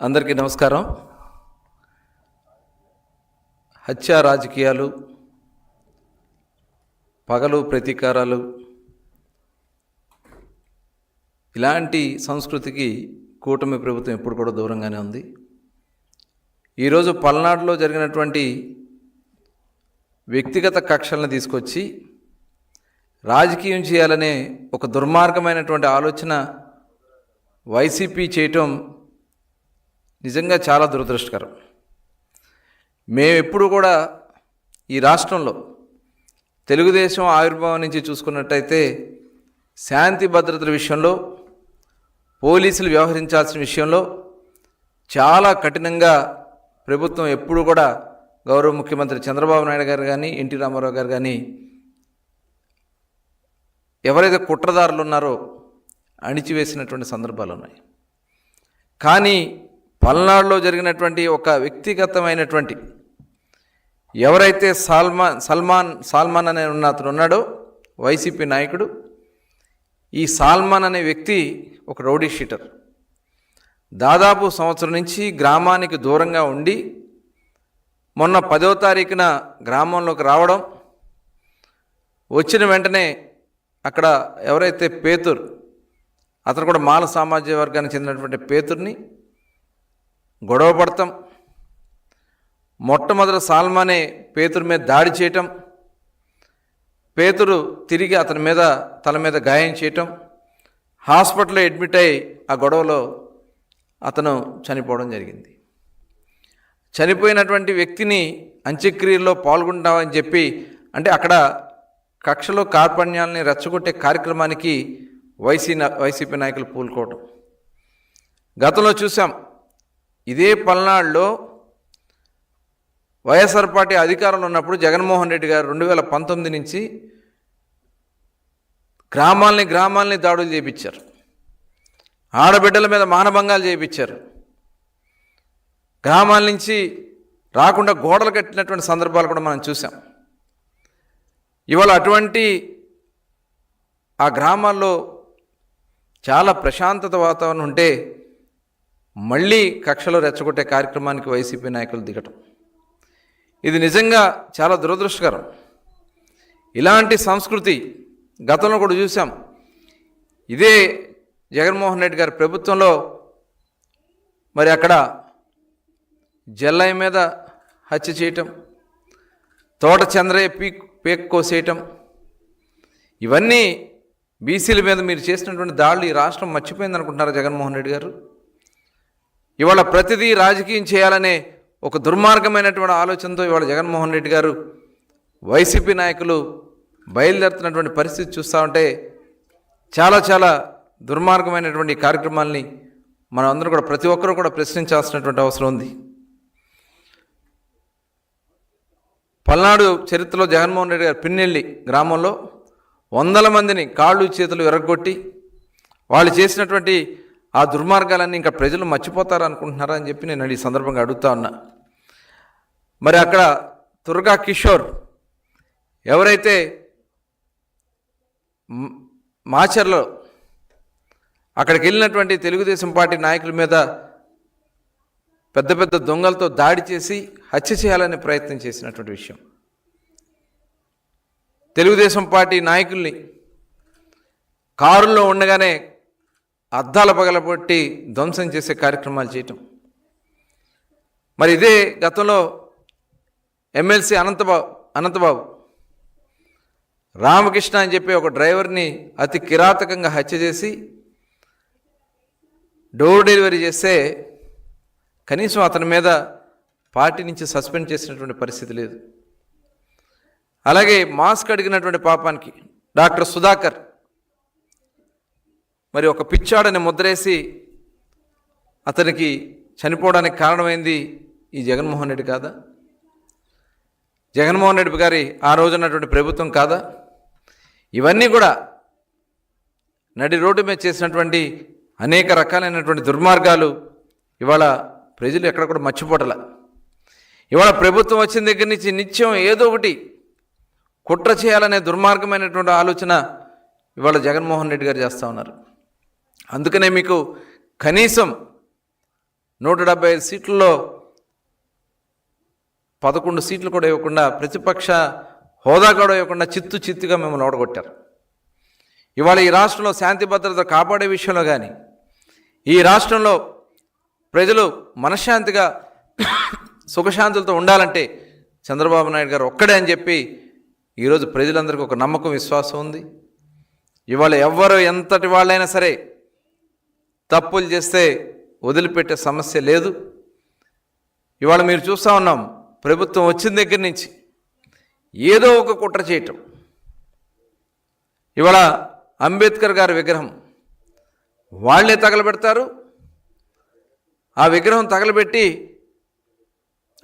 అందరికీ నమస్కారం. హత్య రాజకీయాలు పగలు ప్రతీకారాలు ఇలాంటి సంస్కృతికి కూటమి ప్రభుత్వం ఎప్పుడు కూడా దూరంగానే ఉంది. ఈరోజు పల్నాడులో జరిగినటువంటి వ్యక్తిగత కక్షలను తీసుకొచ్చి రాజకీయం చేయాలనే ఒక దుర్మార్గమైనటువంటి ఆలోచన వైసీపీ చేయటం నిజంగా చాలా దురదృష్టకరం. మేము ఎప్పుడు కూడా ఈ రాష్ట్రంలో తెలుగుదేశం ఆవిర్భావం నుంచి చూసుకున్నట్టయితే శాంతి భద్రతల విషయంలో పోలీసులు వ్యవహరించాల్సిన విషయంలో చాలా కఠినంగా ప్రభుత్వం ఎప్పుడు కూడా గౌరవ ముఖ్యమంత్రి చంద్రబాబు నాయుడు గారు కానీ ఎన్టీ రామారావు గారు కానీ ఎవరైతే కుట్రదారులు ఉన్నారో అణిచివేసినటువంటి సందర్భాలు ఉన్నాయి కానీ పల్నాడులో జరిగినటువంటి ఒక వ్యక్తిగతమైనటువంటి ఎవరైతే సల్మాన్ సల్మాన్ సాల్మాన్ అనే ఉన్న అతను ఉన్నాడో వైసీపీ నాయకుడు ఈ సాల్మాన్ అనే వ్యక్తి ఒక రౌడీ షీటర్. దాదాపు సంవత్సరం నుంచి గ్రామానికి దూరంగా ఉండి మొన్న పదో తారీఖున గ్రామంలోకి రావడం వచ్చిన వెంటనే అక్కడ ఎవరైతే పేతురు అతను కూడా మాల సామాజిక వర్గానికి చెందినటువంటి పేతుర్ని గొడవ పడతాం. మొట్టమొదటి సాల్మానే పేతురు మీద దాడి చేయటం. పేతురు తిరిగి అతని మీద తల మీద గాయం చేయటం. హాస్పిటల్లో అడ్మిట్ అయి ఆ గొడవలో అతను చనిపోవడం జరిగింది. చనిపోయినటువంటి వ్యక్తిని అంత్యక్రియల్లో పాల్గొంటామని చెప్పి అంటే అక్కడ కక్షలో కార్పణ్యాలని రెచ్చగొట్టే కార్యక్రమానికి వైసీ వైసీపీ నాయకులు పూనుకోవటం. గతంలో చూసాం ఇదే పల్నాడులో వైఎస్ఆర్ పార్టీ అధికారంలో ఉన్నప్పుడు జగన్మోహన్ రెడ్డి గారు రెండు వేల పంతొమ్మిది నుంచి గ్రామాల్ని గ్రామాల్ని దాడులు చేయించారు ఆడబిడ్డల మీద మానభంగాలు చేయించారు గ్రామాల నుంచి రాకుండా గోడలు కట్టినటువంటి సందర్భాలు కూడా మనం చూసాం ఇవాళ అటువంటి ఆ గ్రామాల్లో చాలా ప్రశాంతత వాతావరణం ఉంటే మళ్ళీ కక్షలో రెచ్చగొట్టే కార్యక్రమానికి వైసీపీ నాయకులు దిగటం. ఇది నిజంగా చాలా దురదృష్టకరం. ఇలాంటి సంస్కృతి గతంలో కూడా చూసాం ఇదే జగన్మోహన్ రెడ్డి గారి ప్రభుత్వంలో మరి అక్కడ జల్లయ్య మీద హత్య చేయటం తోట చంద్రయ్య పీక్ పేక్ కోసేయటం ఇవన్నీ బీసీల మీద మీరు చేసినటువంటి దాడులు ఈ రాష్ట్రం మర్చిపోయింది అనుకుంటున్నారు జగన్మోహన్ రెడ్డి గారు? ఇవాళ ప్రతిదీ రాజకీయం చేయాలనే ఒక దుర్మార్గమైనటువంటి ఆలోచనతో ఇవాళ జగన్మోహన్ రెడ్డి గారు వైసీపీ నాయకులు బయలుదేరుతున్నటువంటి పరిస్థితి చూస్తూ ఉంటే చాలా చాలా దుర్మార్గమైనటువంటి కార్యక్రమాల్ని మనం అందరం కూడా ప్రతి ఒక్కరూ కూడా ప్రశ్నించాల్సినటువంటి అవసరం ఉంది. పల్నాడు చరిత్రలో జగన్మోహన్ రెడ్డి గారు పిన్నెల్లి గ్రామంలో వందల మందిని కాళ్ళు చేతులు ఎరగొట్టి వాళ్ళు చేసినటువంటి ఆ దుర్మార్గాలన్నీ ఇంకా ప్రజలు మర్చిపోతారు అనుకుంటున్నారా అని చెప్పి నేను ఈ సందర్భంగా అడుగుతా ఉన్నా. మరి అక్కడ దుర్గా కిషోర్ ఎవరైతే మాచర్లో అక్కడికి వెళ్ళినటువంటి తెలుగుదేశం పార్టీ నాయకుల మీద పెద్ద పెద్ద దొంగలతో దాడి చేసి హత్య చేయాలనే ప్రయత్నం చేసినటువంటి విషయం. తెలుగుదేశం పార్టీ నాయకుల్ని కారులో ఉండగానే అద్దాల పగలబొట్టి ధ్వంసం చేసే కార్యక్రమాలు చేయటం. మరి ఇదే గతంలో ఎమ్మెల్సీ అనంతబాబు అనంతబాబు రామకృష్ణ అని చెప్పి ఒక డ్రైవర్ని అతి కిరాతకంగా హత్య చేసి డోర్ డెలివరీ చేస్తే కనీసం అతని మీద పార్టీ నుంచి సస్పెండ్ చేసినటువంటి పరిస్థితి లేదు. అలాగే మాస్క్ అడిగినటువంటి పాపానికి డాక్టర్ సుధాకర్ మరి ఒక పిచ్చాడని ముద్రేసి అతనికి చనిపోవడానికి కారణమైంది ఈ జగన్మోహన్ రెడ్డి కాదా? జగన్మోహన్ రెడ్డి గారి ఆ రోజున్నటువంటి ప్రభుత్వం కాదా? ఇవన్నీ కూడా నడి రోడ్డు మీద చేసినటువంటి అనేక రకాలైనటువంటి దుర్మార్గాలు ఇవాళ ప్రజలు ఎక్కడ కూడా మర్చిపోటల. ఇవాళ ప్రభుత్వం వచ్చిన దగ్గర నుంచి నిత్యం ఏదో ఒకటి కుట్ర చేయాలనే దుర్మార్గమైనటువంటి ఆలోచన ఇవాళ జగన్మోహన్ రెడ్డి గారు చేస్తూ ఉన్నారు. అందుకనే మీకు కనీసం నూట డెబ్బై ఐదు సీట్లలో పదకొండు సీట్లు కూడా ఇవ్వకుండా ప్రతిపక్ష హోదా కూడా ఇవ్వకుండా చిత్తు చిత్తుగా మిమ్మల్ని ఓడగొట్టారు. ఇవాళ ఈ రాష్ట్రంలో శాంతి భద్రత కాపాడే విషయంలో కానీ ఈ రాష్ట్రంలో ప్రజలు మనశ్శాంతిగా సుఖశాంతులతో ఉండాలంటే చంద్రబాబు నాయుడు గారు ఒక్కడే అని చెప్పి ఈరోజు ప్రజలందరికీ ఒక నమ్మకం విశ్వాసం ఉంది. ఇవాళ ఎవ్వరు ఎంతటి వాళ్ళైనా సరే తప్పులు చేస్తే వదిలిపెట్టే సమస్య లేదు. ఇవాళ మీరు చూస్తూ ఉన్నాం ప్రభుత్వం వచ్చిన దగ్గర నుంచి ఏదో ఒక కుట్ర చేయటం. ఇవాళ అంబేద్కర్ గారి విగ్రహం వాళ్ళే తగలబెడతారు. ఆ విగ్రహం తగలబెట్టి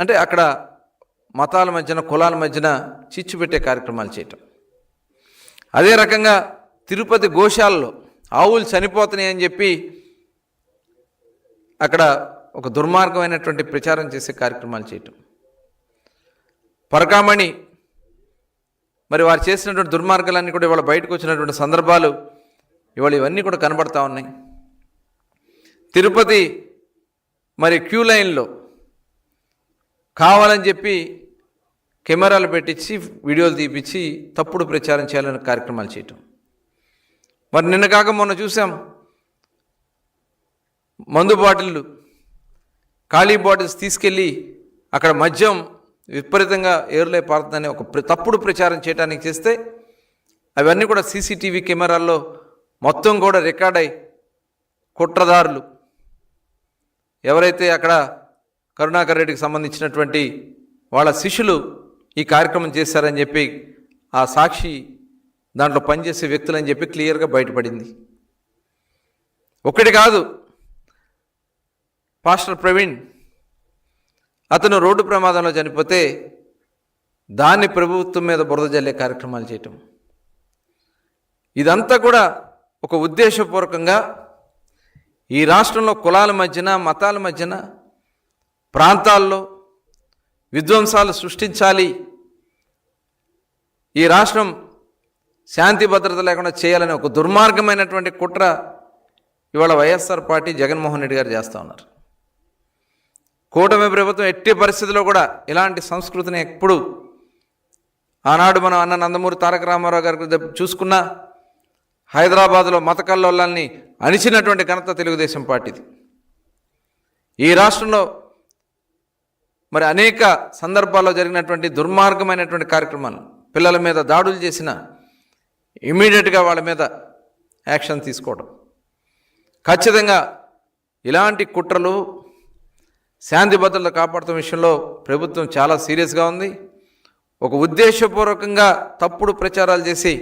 అంటే అక్కడ మతాల మధ్యన కులాల మధ్యన చిచ్చు పెట్టే కార్యక్రమాలు చేయటం. అదే రకంగా తిరుపతి గోశాలలో ఆవులు చనిపోతున్నాయని చెప్పి అక్కడ ఒక దుర్మార్గమైనటువంటి ప్రచారం చేసే కార్యక్రమాలు చేయటం. పరకామణి మరి వారు చేసినటువంటి దుర్మార్గాలన్నీ కూడా ఇవాళ బయటకు వచ్చినటువంటి సందర్భాలు ఇవాళ ఇవన్నీ కూడా కనబడతా ఉన్నాయి. తిరుపతి మరి క్యూ లైన్లో కావాలని చెప్పి కెమెరాలు పెట్టించి వీడియోలు తీపిచ్చి తప్పుడు ప్రచారం చేయాలని కార్యక్రమాలు చేయటం. మరి నిన్న కాక మొన్న చూసాం మందు బాటిళ్ళు ఖాళీ బాటిల్స్ తీసుకెళ్ళి అక్కడ మద్యం విపరీతంగా ఏర్లే పారుతుందని ఒక ప్ర- తప్పుడు ప్రచారం చేయడానికి చేస్తే అవన్నీ కూడా సీసీటీవీ కెమెరాల్లో మొత్తం కూడా రికార్డ్ అయి కుట్రదారులు. ఎవరైతే అక్కడ కరుణాకర్ రెడ్డికి సంబంధించినటువంటి వాళ్ళ శిష్యులు ఈ కార్యక్రమం చేశారని చెప్పి ఆ సాక్షి దాంట్లో పనిచేసే వ్యక్తులని చెప్పి క్లియర్గా బయటపడింది. ఒకటి కాదు పాస్టర్ ప్రవీణ్ అతను రోడ్డు ప్రమాదంలో చనిపోతే దాన్ని ప్రభుత్వం మీద బురద జల్లే కార్యక్రమాలు చేయటం. ఇదంతా కూడా ఒక ఉద్దేశపూర్వకంగా ఈ రాష్ట్రంలో కులాల మధ్యన మతాల మధ్యన ప్రాంతాల్లో విధ్వంసాలు సృష్టించాలి. ఈ రాష్ట్రం శాంతి భద్రత లేకుండా చేయాలని ఒక దుర్మార్గమైనటువంటి కుట్ర ఇవాళ వైఎస్ఆర్ పార్టీ జగన్మోహన్ రెడ్డి గారు చేస్తూ ఉన్నారు. కూటమి ప్రభుత్వం ఎట్టి పరిస్థితిలో కూడా ఇలాంటి సంస్కృతిని ఎప్పుడు ఆనాడు మనం అన్న నందమూరి తారక రామారావు గారి చూసుకున్నా హైదరాబాద్లో మత అణిచినటువంటి ఘనత తెలుగుదేశం పార్టీది. ఈ రాష్ట్రంలో మరి అనేక సందర్భాల్లో జరిగినటువంటి దుర్మార్గమైనటువంటి కార్యక్రమాలు పిల్లల మీద దాడులు చేసిన ఇమీడియట్గా వాళ్ళ మీద యాక్షన్ తీసుకోవడం ఖచ్చితంగా ఇలాంటి కుట్రలు శాంతి భద్రత కాపాడటం విషయంలో ప్రభుత్వం చాలా సీరియస్గా ఉంది. ఒక ఉద్దేశపూర్వకంగా తప్పుడు ప్రచారాలు చేసి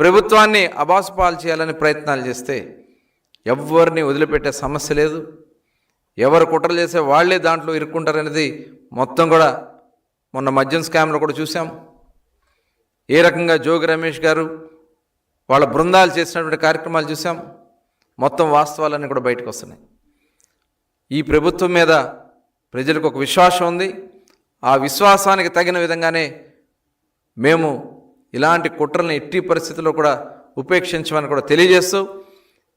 ప్రభుత్వాన్ని అబాసుపాలు చేయాలని ప్రయత్నాలు చేస్తే ఎవరిని వదిలిపెట్టే సమస్య లేదు. ఎవరు కుట్రలు చేసే వాళ్ళే దాంట్లో ఇరుక్కుంటారనేది మొత్తం కూడా మొన్న మద్యం స్కామ్లో కూడా చూసాం ఏ రకంగా జోగి రమేష్ గారు వాళ్ళ బృందాలు చేసినటువంటి కార్యక్రమాలు చూసాం మొత్తం వాస్తవాలన్నీ కూడా బయటకు వస్తున్నాయి. ఈ ప్రభుత్వం మీద ప్రజలకు ఒక విశ్వాసం ఉంది. ఆ విశ్వాసానికి తగిన విధంగానే మేము ఇలాంటి కుట్రలను ఎట్టి పరిస్థితుల్లో కూడా ఉపేక్షించమని కూడా తెలియజేస్తూ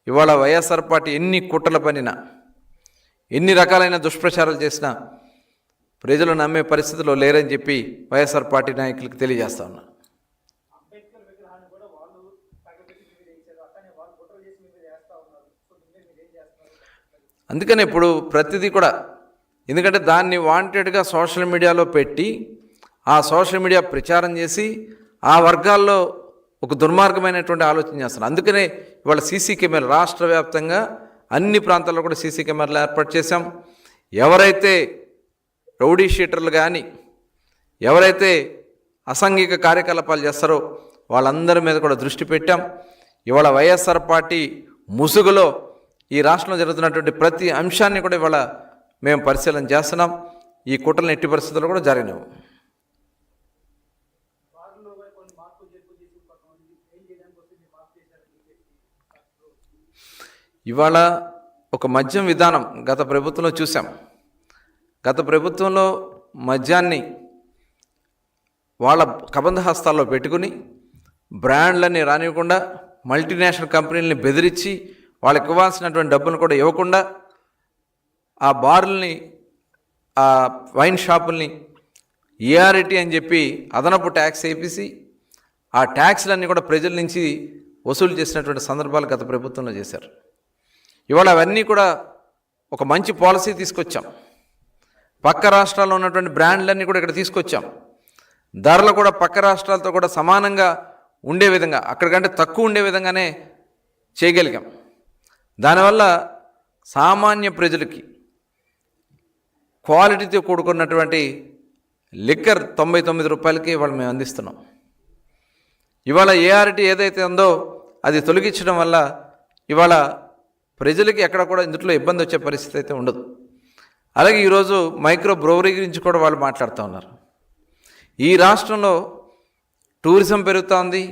ఇవాళ వైఎస్ఆర్ పార్టీ ఎన్ని కుట్రలు పనినా ఎన్ని రకాలైన దుష్ప్రచారాలు చేసినా ప్రజలు నమ్మే పరిస్థితిలో లేరని చెప్పి వైఎస్ఆర్ పార్టీ నాయకులకు తెలియజేస్తా ఉన్నా అంబేద్కర్ విగ్రహాన్ని కూడా వాళ్ళు తగబెట్టి మీరు వేయించారు అట్లనే వాళ్ళు కుట్ర చేసి మీరు వేస్తా ఉన్నారు సో దీని మీద మీరు ఏం చేస్తున్నారు అందుకని ఇప్పుడు ప్రతిదీ కూడా ఎందుకంటే దాన్ని వాంటెడ్గా సోషల్ మీడియాలో పెట్టి ఆ సోషల్ మీడియా ప్రచారం చేసి ఆ వర్గాల్లో ఒక దుర్మార్గమైనటువంటి ఆలోచన చేస్తున్నారు. అందుకనే ఇవాళ సీసీ కెమెరా రాష్ట్ర వ్యాప్తంగా అన్ని ప్రాంతాల్లో కూడా సీసీ కెమెరాలు ఏర్పాటు చేశాం. ఎవరైతే రౌడీ షీటర్లు కానీ ఎవరైతే అసాంఘిక కార్యకలాపాలు చేస్తారో వాళ్ళందరి మీద కూడా దృష్టి పెట్టాం. ఇవాళ వైఎస్ఆర్ పార్టీ ముసుగులో ఈ రాష్ట్రంలో జరుగుతున్నటువంటి ప్రతి అంశాన్ని కూడా ఇవాళ మేము పరిశీలన చేస్తున్నాం. ఈ కుట్రలు ఎట్టి పరిస్థితుల్లో కూడా జరిగినాము ఇవాళ ఒక మద్యం విధానం గత ప్రభుత్వంలో చూసాం. గత ప్రభుత్వంలో మద్యాన్ని వాళ్ళ కబంధ హస్తాల్లో పెట్టుకుని బ్రాండ్లని రానివ్వకుండా మల్టీనేషనల్ కంపెనీలని బెదిరించి వాళ్ళకి ఇవ్వాల్సినటువంటి డబ్బులు కూడా ఇవ్వకుండా ఆ బార్లని ఆ వైన్ షాపుల్ని ఏఆర్టీ అని చెప్పి అదనపు ట్యాక్స్ వేపిసి ఆ ట్యాక్స్లన్నీ కూడా ప్రజల నుంచి వసూలు చేసినటువంటి సందర్భాలు గత ప్రభుత్వంలో చేశారు. ఇవాళ అవన్నీ కూడా ఒక మంచి పాలసీ తీసుకొచ్చాం. పక్క రాష్ట్రాల్లో ఉన్నటువంటి బ్రాండ్లన్నీ కూడా ఇక్కడ తీసుకొచ్చాం. ధరలు కూడా పక్క రాష్ట్రాలతో కూడా సమానంగా ఉండే విధంగా అక్కడికంటే తక్కువ ఉండే విధంగానే చేయగలిగాం. దానివల్ల సామాన్య ప్రజలకి క్వాలిటీతో కూడుకున్నటువంటి లిక్కర్ తొంభై తొమ్మిది రూపాయలకి ఇవాళ మేము అందిస్తున్నాం. ఇవాళ ఏఆర్టీ ఏదైతే ఉందో అది తొలగించడం వల్ల ఇవాళ ప్రజలకి ఎక్కడ కూడా ఇందులో ఇబ్బంది వచ్చే పరిస్థితి అయితే ఉండదు. అలాగే ఈరోజు మైక్రో బ్రోవరీ గురించి కూడా వాళ్ళు మాట్లాడుతూ ఉన్నారు. ఈ రాష్ట్రంలో టూరిజం పెరుగుతూ ఉంది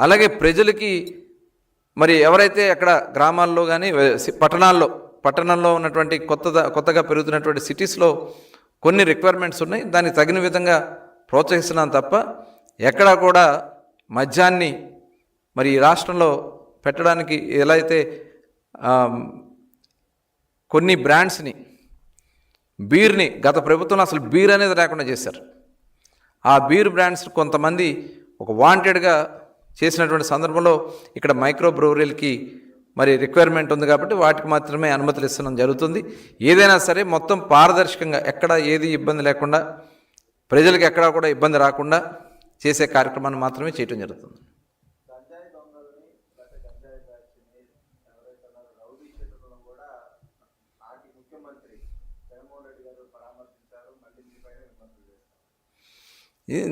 అలాగే ప్రజలకి మరి ఎవరైతే అక్కడ గ్రామాల్లో కానీ పట్టణాల్లో పట్టణంలో ఉన్నటువంటి కొత్త కొత్తగా పెరుగుతున్నటువంటి సిటీస్లో కొన్ని రిక్వైర్మెంట్స్ ఉన్నాయి. దానికి తగిన విధంగా ప్రోత్సహిస్తున్నాం తప్ప ఎక్కడా కూడా మద్యాన్ని మరి ఈ రాష్ట్రంలో పెట్టడానికి ఎలా అయితే కొన్ని బ్రాండ్స్ని బీర్ని గత ప్రభుత్వంలో అసలు బీర్ అనేది లేకుండా చేశారు. ఆ బీర్ బ్రాండ్స్ కొంతమంది ఒక వాంటెడ్గా చేసినటువంటి సందర్భంలో ఇక్కడ మైక్రో బ్రూవరీలకి మరి రిక్వైర్మెంట్ ఉంది కాబట్టి వాటికి మాత్రమే అనుమతులు ఇస్తున్నాం జరుగుతుంది. ఏదైనా సరే మొత్తం పారదర్శకంగా ఎక్కడ ఏది ఇబ్బంది లేకుండా ప్రజలకు ఎక్కడా కూడా ఇబ్బంది రాకుండా చేసే కార్యక్రమాన్ని మాత్రమే చేయటం జరుగుతుంది.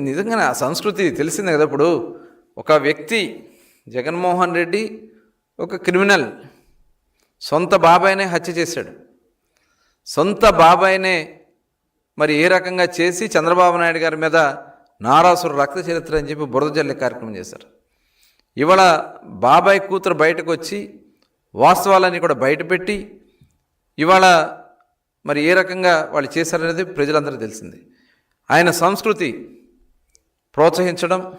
నిజంగానే ఆ సంస్కృతి తెలిసిందే కదా ఇప్పుడు. ఒక వ్యక్తి జగన్మోహన్ రెడ్డి ఒక క్రిమినల్. సొంత బాబాయినే హత్య చేశాడు. సొంత బాబాయినే మరి ఏ రకంగా చేసి చంద్రబాబు నాయుడు గారి మీద నారాసురు రక్త చరిత్ర అని చెప్పి బురద జల్లే కార్యక్రమం చేశారు. ఇవాళ బాబాయ్ కూతురు బయటకు వచ్చి వాస్తవాలన్నీ కూడా బయటపెట్టి ఇవాళ మరి ఏ రకంగా వాళ్ళు చేశారనేది ప్రజలందరికీ తెలిసింది. ఆయన సంస్కృతి ప్రోత్సహించడం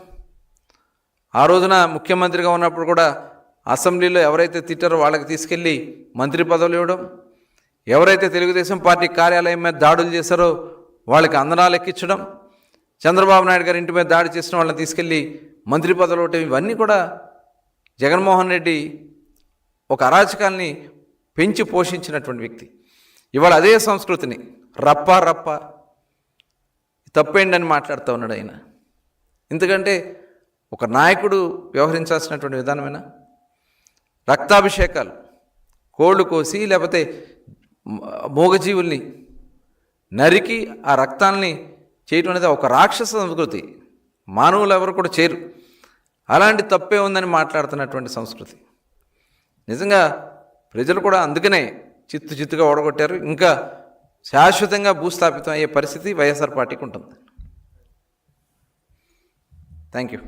ఆ రోజున ముఖ్యమంత్రిగా ఉన్నప్పుడు కూడా అసెంబ్లీలో ఎవరైతే తిట్టారో వాళ్ళకి తీసుకెళ్ళి మంత్రి పదవులు ఇవ్వడం ఎవరైతే తెలుగుదేశం పార్టీ కార్యాలయం మీద దాడులు చేశారో వాళ్ళకి అందనాలు ఎక్కించడం చంద్రబాబు నాయుడు గారి ఇంటి మీద దాడి చేసిన వాళ్ళని తీసుకెళ్ళి మంత్రి పదవులు ఇవ్వటం ఇవన్నీ కూడా జగన్మోహన్ రెడ్డి ఒక అరాచకాల్ని పెంచి పోషించినటువంటి వ్యక్తి. ఇవాళ అదే సంస్కృతిని రప్ప రప్ప తప్పేండని మాట్లాడుతూ ఉన్నాడు ఆయన. ఎందుకంటే ఒక నాయకుడు వ్యవహరించాల్సినటువంటి విధానమేనా? రక్తాభిషేకాలు కోళ్ళు కోసి లేకపోతే మూగజీవుల్ని నరికి ఆ రక్తాల్ని చేయటం అనేది ఒక రాక్షస సంస్కృతి. మానవులు ఎవరు కూడా చేయరు. అలాంటి తప్పే ఉందని మాట్లాడుతున్నటువంటి సంస్కృతి. నిజంగా ప్రజలు కూడా అందుకనే చిత్తు చిత్తుగా ఓడగొట్టారు. ఇంకా శాశ్వతంగా భూస్థాపితం అయ్యే పరిస్థితి వైఎస్ఆర్ పార్టీకి ఉంటుంది. Thank you.